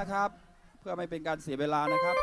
นะครับ เพื่อไม่เป็นการเสียเวลานะครับ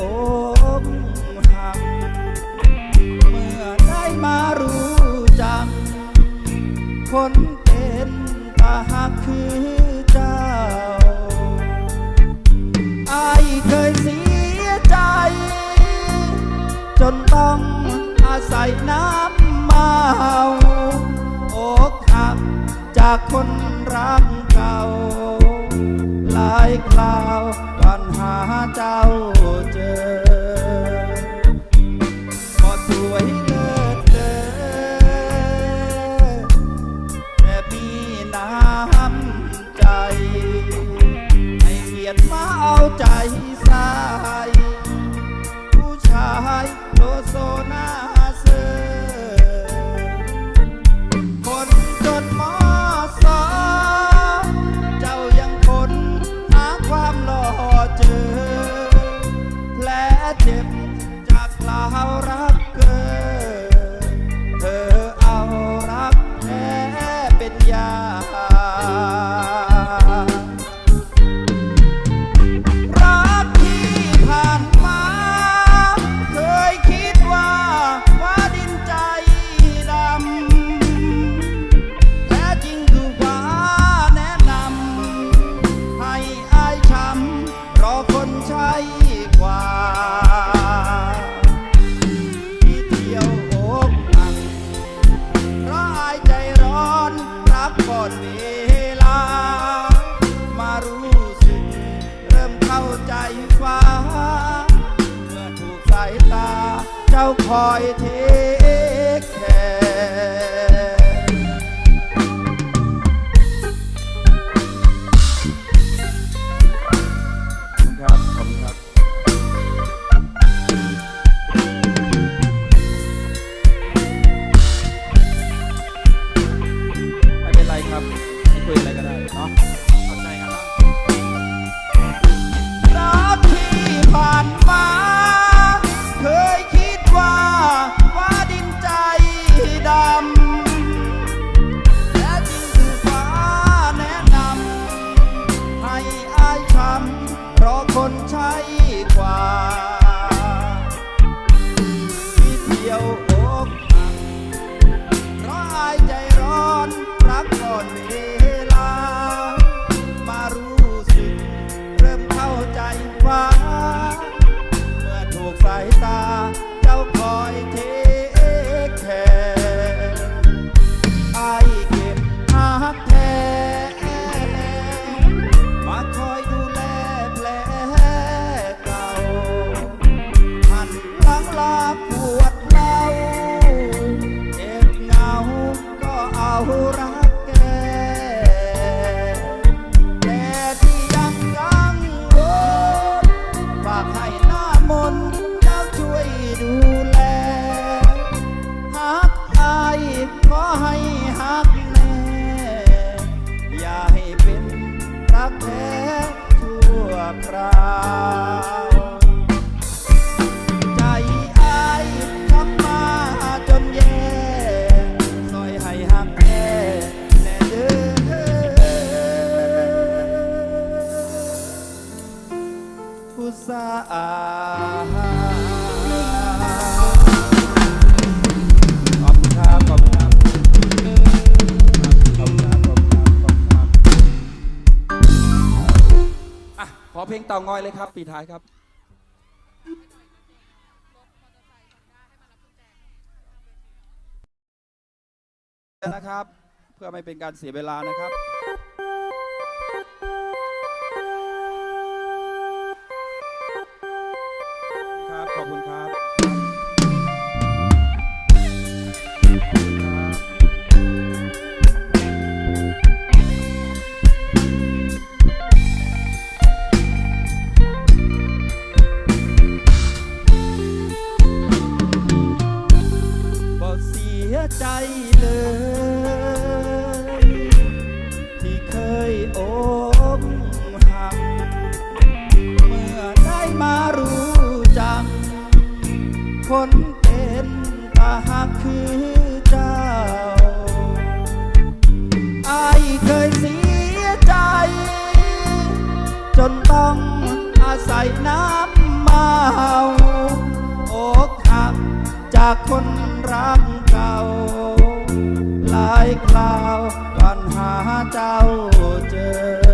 อกหัก เมื่อได้มารู้จัก คนเป็นตาหักคือเจ้าไอเคยเสียใจ จนต้องอาศัยน้ำเมาอกหักจากคนรักเก่า หลายคราวปัญหาเจ้าเจอารา จ้าคอยเท ช้ำเพราะคนใช้กว่าที่เที่ยวอกหักเพราะอายใจ อะขอเพลงเต่างอยเลยครับ ปีท้ายครับ นะครับ เพื่อไม่เป็นการเสียเวลานะครับ ใส่น้ำเมาอกหักจากคนรักเก่า หลายคราววันหาเจ้าเจอ